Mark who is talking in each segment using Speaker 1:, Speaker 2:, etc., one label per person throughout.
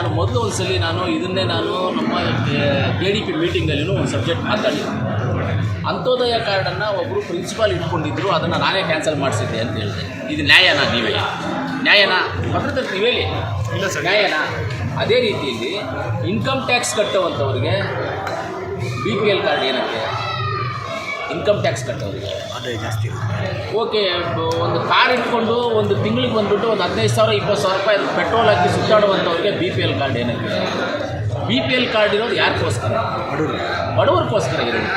Speaker 1: ನಾನು ಮೊದಲು ಒಂದು ಸಲ ನಾನು ಇದನ್ನೇ ನಾನು ನಮ್ಮ ಕೆ ಡಿ ಪಿ ಮೀಟಿಂಗಲ್ಲಿನೂ ಒಂದು ಸಬ್ಜೆಕ್ಟ್ ಮಾತಾಡಿದ್ದೆ. ಅಂತ್ಯೋದಯ ಕಾರ್ಡನ್ನು ಒಬ್ಬರು ಪ್ರಿನ್ಸಿಪಾಲ್ ಇಟ್ಕೊಂಡಿದ್ರು ಅದನ್ನು ನಾನೇ ಕ್ಯಾನ್ಸಲ್ ಮಾಡಿಸಿದ್ದೆ ಅಂತ ಹೇಳಿದೆ. ಇದು ನ್ಯಾಯನಾ ನೀವೇ? ನ್ಯಾಯನಾ? ಭದ್ರತೆ ನೀವೇಳಿ
Speaker 2: ಇಲ್ಲ ಸರ್.
Speaker 1: ನ್ಯಾಯನಾ? ಅದೇ ರೀತಿಯಲ್ಲಿ ಇನ್ಕಮ್ ಟ್ಯಾಕ್ಸ್ ಕಟ್ಟುವಂಥವ್ರಿಗೆ ಬಿ ಪಿ ಎಲ್ ಕಾರ್ಡ್ ಏನಕ್ಕೆ? ಇನ್ಕಮ್ ಟ್ಯಾಕ್ಸ್ ಕಟ್ಟೋರಿಗೆ.
Speaker 2: ಅದೇ ಜಾಸ್ತಿ
Speaker 1: ಓಕೆ ಒಂದು ಕಾರ್ ಇಟ್ಕೊಂಡು ಒಂದು ತಿಂಗಳಿಗೆ ಬಂದುಬಿಟ್ಟು ಒಂದು ಹದಿನೈದು ಸಾವಿರ ಇಪ್ಪತ್ತು ಸಾವಿರ ರೂಪಾಯಿ ಪೆಟ್ರೋಲ್ ಹಾಕಿ ಸುತ್ತಾಡುವಂಥವ್ರಿಗೆ ಬಿ ಪಿ ಎಲ್ ಕಾರ್ಡ್ ಏನಕ್ಕೆ ಬಿ ಪಿ ಎಲ್ ಕಾರ್ಡ್ ಇರೋದು ಯಾರಿಗೋಸ್ಕರ?
Speaker 2: ಬಡವರು.
Speaker 1: ಬಡವರಿಗೋಸ್ಕರ ಇರೋದು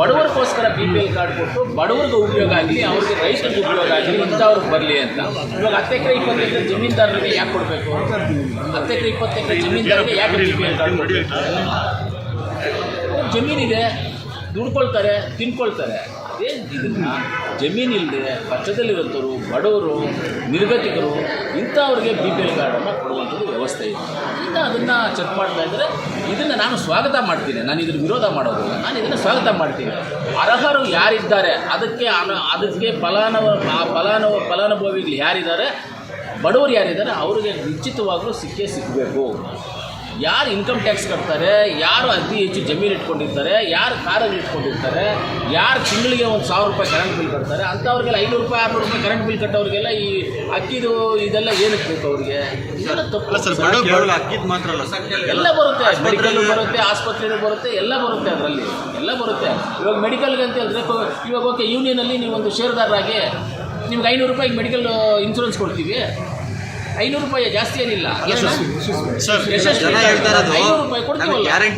Speaker 1: ಬಡವರಿಗೋಸ್ಕರ ಬಿ ಪಿ ಎಲ್ ಕಾರ್ಡ್ ಕೊಟ್ಟು ಬಡವ್ರಿಗೆ ಉಪಯೋಗ ಆಗಲಿ ಅವ್ರಿಗೆ ರೈತರಿಗೆ ಉಪಯೋಗ ಆಗಲಿ ಇಂಥವ್ರಿಗೆ ಬರಲಿ ಅಂತ. ಇವಾಗ ಹತ್ತು ಎಕರೆ ಇಪ್ಪತ್ತು ಎಕರೆ ಜಮೀನ್ದಾರರಿಗೆ ಯಾಕೆ ಕೊಡಬೇಕು? ಹತ್ತು ಎಕರೆ ಇಪ್ಪತ್ತು ಎಕರೆ ಜಮೀನ್ದಾರರಿಗೆ ಯಾಕೆ ಬಿ ಪಿ ಎಲ್ ಕಾರ್ಡ್ ಕೊಡಬೇಕು? ಜಮೀನಿದೆ. ದುಡ್ಕೊಳ್ತಾರೆ, ತಿನ್ಕೊಳ್ತಾರೆ. ಅದೇ ಇದನ್ನು? ಜಮೀನಿಲ್ಲದೆ ಕಷ್ಟದಲ್ಲಿರುವಂಥವ್ರು ಬಡವರು, ನಿರ್ಗತಿಕರು, ಇಂಥವ್ರಿಗೆ ಬಿ ಪಿ ಎಲ್ ಕಾರ್ಡನ್ನು ಕೊಡುವಂಥದ್ದು ವ್ಯವಸ್ಥೆ ಇದೆ. ಈಗ ಅದನ್ನು ಚೆಕ್ ಮಾಡ್ತಾ ಇದ್ದರೆ ಇದನ್ನು ನಾನು ಸ್ವಾಗತ ಮಾಡ್ತೀನಿ. ನಾನು ಇದನ್ನು ವಿರೋಧ ಮಾಡೋದಿಲ್ಲ. ನಾನು ಇದನ್ನು ಸ್ವಾಗತ ಮಾಡ್ತೀನಿ. ಅರ್ಹರು ಯಾರಿದ್ದಾರೆ? ಅದಕ್ಕೆ ಅನು, ಅದಕ್ಕೆ ಫಲಾನುವ, ಆ ಫಲಾನುವ, ಫಲಾನುಭವಿಗಳು ಯಾರಿದ್ದಾರೆ? ಬಡವರು ಯಾರಿದ್ದಾರೆ? ಅವರಿಗೆ ನಿಶ್ಚಿತವಾಗಲೂ ಸಿಕ್ಕೇ ಸಿಗಬೇಕು. ಯಾರು ಇನ್ಕಮ್ ಟ್ಯಾಕ್ಸ್ ಕಟ್ತಾರೆ ಯಾರು ಅತಿ ಹೆಚ್ಚು ಜಮೀನು ಇಟ್ಕೊಂಡಿರ್ತಾರೆ ಯಾರು ಕಾರಲ್ಲಿ ಇಟ್ಕೊಂಡಿರ್ತಾರೆ ಯಾರು ತಿಂಗಳಿಗೆ ಒಂದು ಸಾವಿರ ರೂಪಾಯಿ ಕರೆಂಟ್ ಬಿಲ್ ಕಟ್ತಾರೆ ಅಂಥವ್ರಿಗೆಲ್ಲ ಐನೂರು ರೂಪಾಯಿ ಆರುನೂರು ರೂಪಾಯಿ ಕರೆಂಟ್ ಬಿಲ್ ಕಟ್ಟೋರಿಗೆಲ್ಲ ಈ ಅಕ್ಕಿದು ಇದೆಲ್ಲ ಏನಕ್ಕೆ ಬೇಕು ಅವ್ರಿಗೆ?
Speaker 2: ಅಕ್ಕಿದ್ ಮಾತ್ರ ಅಲ್ಲ
Speaker 1: ಎಲ್ಲ ಬರುತ್ತೆ ಮೆಡಿಕಲ್ ಬರುತ್ತೆ ಆಸ್ಪತ್ರೆಗೂ ಬರುತ್ತೆ ಎಲ್ಲ ಬರುತ್ತೆ ಅದರಲ್ಲಿ. ಎಲ್ಲ ಬರುತ್ತೆ. ಇವಾಗ ಮೆಡಿಕಲ್ಗೆ ಅಂತ ಹೇಳಿದ್ರೆ ಇವಾಗ ಓಕೆ ಯೂನಿಯನಲ್ಲಿ ನೀವು ಒಂದು ಷೇರುದಾರರಾಗಿ ನಿಮ್ಗೆ ಐನೂರು ರೂಪಾಯಿಗೆ ಮೆಡಿಕಲ್ ಇನ್ಶೂರೆನ್ಸ್ ಕೊಡ್ತೀವಿ. ಐನೂರು ರೂಪಾಯಿ ಜಾಸ್ತಿ ಏನಿಲ್ಲ.
Speaker 2: ಸರ್
Speaker 1: ಐನೂರು ರೂಪಾಯಿ ಕೊಡ್ತೀವಲ್ಲ?